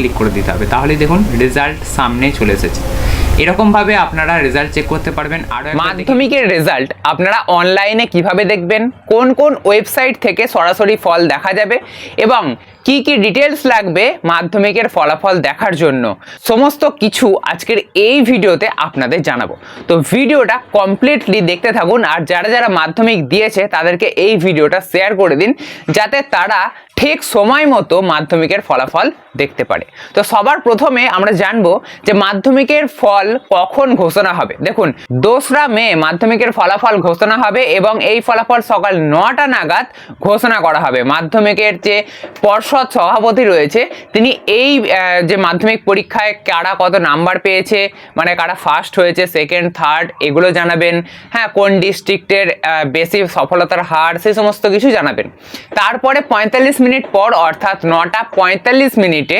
Click করে দিতে হবে। তাহলে দেখুন রেজাল্ট সামনে চলে এসেছে। এরকমভাবে আপনারা রেজাল্ট চেক করতে পারবেন। আর মাধ্যমিকের রেজাল্ট আপনারা অনলাইনে কীভাবে দেখবেন? কোন কোন ওয়েবসাইট থেকে সরাসরি ফল দেখা যাবে? এবং কি কি ডিটেলস লাগবে মাধ্যমিকের ফলাফল দেখার জন্য? সমস্ত কিছু আজকের এই ভিডিওতে আপনাদের জানাব। তো ভিডিওটা কমপ্লিটলি দেখতে থাকুন, আর যারা যারা মাধ্যমিক দিয়েছে, তাদেরকে এই ভিডিওটা শেয়ার করে দিন, যাতে তারা ঠিক সময় মতো মাধ্যমিকের ফলাফল দেখতে পারে। তো সবার প্রথমে আমরা জানব যে মাধ্যমিকের ফল কখন ঘোষণা হবে? দেখুন, দোসরা মে মাধ্যমিকের ফলাফল ঘোষণা হবে এবং এই ফলাফল সকাল নটা নাগাদ ঘোষণা করা হবে। মাধ্যমিকের যে পর্ষদ সভাপতি রয়েছে, তিনি এই যে মাধ্যমিক পরীক্ষায় কারা কত নাম্বার পেয়েছে মানে কারা ফার্স্ট হয়েছে সেকেন্ড থার্ড এগুলো জানাবেন। হ্যাঁ কোন ডিস্ট্রিক্টের বেশি সফলতার হার সেই সমস্ত কিছু জানাবেন। তারপরে পঁয়তাল্লিশ মিনিট পর, অর্থাৎ নটা পঁয়তাল্লিশ মিনিটে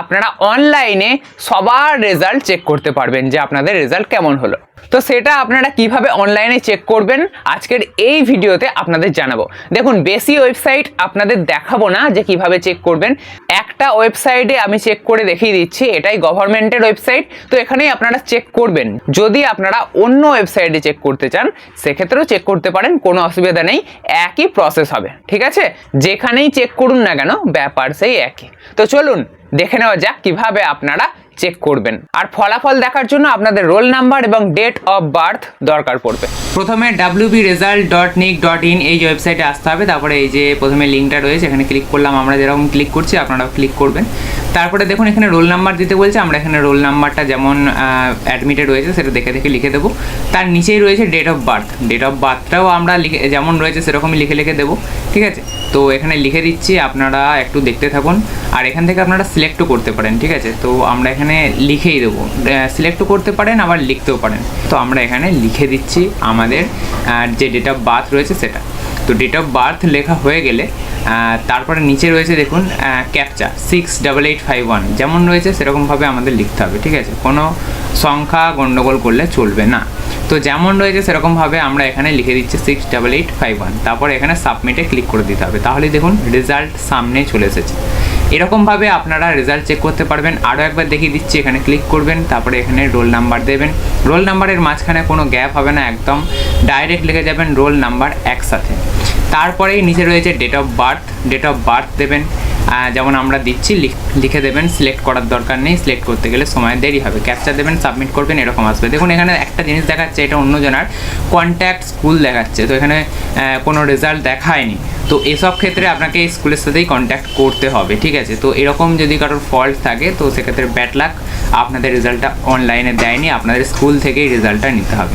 আপনারা অনলাইনে সবার রেজাল্ট চেক করতে পারবেন। যে আপনাদের রেজাল্ট কেমন হলো। তো সেটা আপনারা কীভাবে অনলাইনে চেক করবেন, আজকের এই ভিডিওতে আপনাদের জানাব। দেখুন, বেশি ওয়েবসাইট আপনাদের দেখাবো না যে কীভাবে চেক করবেন। একটা ওয়েবসাইটে আমি চেক করে দেখিয়ে দিচ্ছি, এটাই গভর্নমেন্টের ওয়েবসাইট তো এখানেই আপনারা চেক করবেন। যদি আপনারা অন্য ওয়েবসাইটে চেক করতে চান, সেক্ষেত্রেও চেক করতে পারেন, কোনো অসুবিধা নেই, একই প্রসেস হবে, ঠিক আছে? যেখানেই চেক করুন না কেন, ব্যাপার সেই একই। তো চলুন, দেখে নেওয়া যাক কীভাবে আপনারা চেক করবেন। আর ফলাফল দেখার জন্য আপনাদের রোল নাম্বার এবং ডেট অফ বার্থ দরকার পড়বে। প্রথমে WB result dot nic dot in এই ওয়েবসাইটে আসতে হবে। তারপরে এই যে প্রথমে লিঙ্কটা রয়েছে, এখানে ক্লিক করলাম, আমরা যেরকম ক্লিক করছি আপনারা ক্লিক করবেন। তারপরে দেখুন, এখানে রোল নাম্বার দিতে বলছে, আমরা এখানে রোল নাম্বারটা যেমন অ্যাডমিটে রয়েছে, সেটা দেখে দেখে লিখে দেবো। তার নিচেই রয়েছে date of birth date of বার্থটাও আমরা লিখে, যেমন রয়েছে, সেরকমই লিখে লিখে দেবো। ঠিক আছে? তো এখানে লিখে দিচ্ছি, আপনারা একটু দেখতে থাকুন। আর এখান থেকে আপনারা সিলেক্টও করতে পারেন, ঠিক আছে? তো আমরা এখানে লিখেই দেবো। সিলেক্টও করতে পারেন, আবার লিখতেও পারেন। তো আমরা এখানে লিখে দিচ্ছি আমাদের যে ডেট অফ বার্থ রয়েছে সেটা। তো ডেট অফ বার্থ লেখা হয়ে গেলে তারপরে নিচে রয়েছে দেখুন captcha six double eight five one যেমন রয়েছে সেরকমভাবে আমাদের লিখতে হবে, ঠিক আছে? কোনো সংখ্যা গণ্ডগোল করলে চলবে না। তো যেমন রয়েছে সেরকমভাবে আমরা এখানে লিখে দিচ্ছি six double eight five one তারপর এখানে সাবমিটে ক্লিক করে দিতে হবে। তাহলে দেখুন রেজাল্ট সামনে চলে এসেছে। এরকমভাবে আপনারা রেজাল্ট চেক করতে পারবেন। আরও একবার দেখিয়ে দিচ্ছি, এখানে ক্লিক করবেন, তারপরে এখানে রোল নাম্বার দেবেন। রোল নাম্বারের মাঝখানে কোনো গ্যাপ হবে না, একদম ডাইরেক্ট লিখে যাবেন রোল নাম্বার একসাথে। তারপরেই নিচে রয়েছে date of birth date of birth দেবেন। যেমন আমরা দিচ্ছি, লিখ- দেবেন সিলেক্ট করার দরকার নেই সিলেক্ট করতে গেলে সময় দেরি হবে। ক্যাপচার দেবেন সাবমিট করবেন, এরকম আসবে। দেখুন, এখানে একটা জিনিস দেখাচ্ছে, এটা অন্যজনার কন্ট্যাক্ট স্কুল দেখাচ্ছে। তো এখানে কোনো রেজাল্ট দেখায়নি। তো এসব ক্ষেত্রে আপনাকে স্কুলের সাথেই কন্ট্যাক্ট করতে হবে, ঠিক আছে? তো এরকম যদি কারোর ফল্ট থাকে, তো সেক্ষেত্রে ব্যাটলাক আপনাদের রেজাল্টটা অনলাইনে দেয়নি, আপনাদের স্কুল থেকেই রেজাল্টটা নিতে হবে।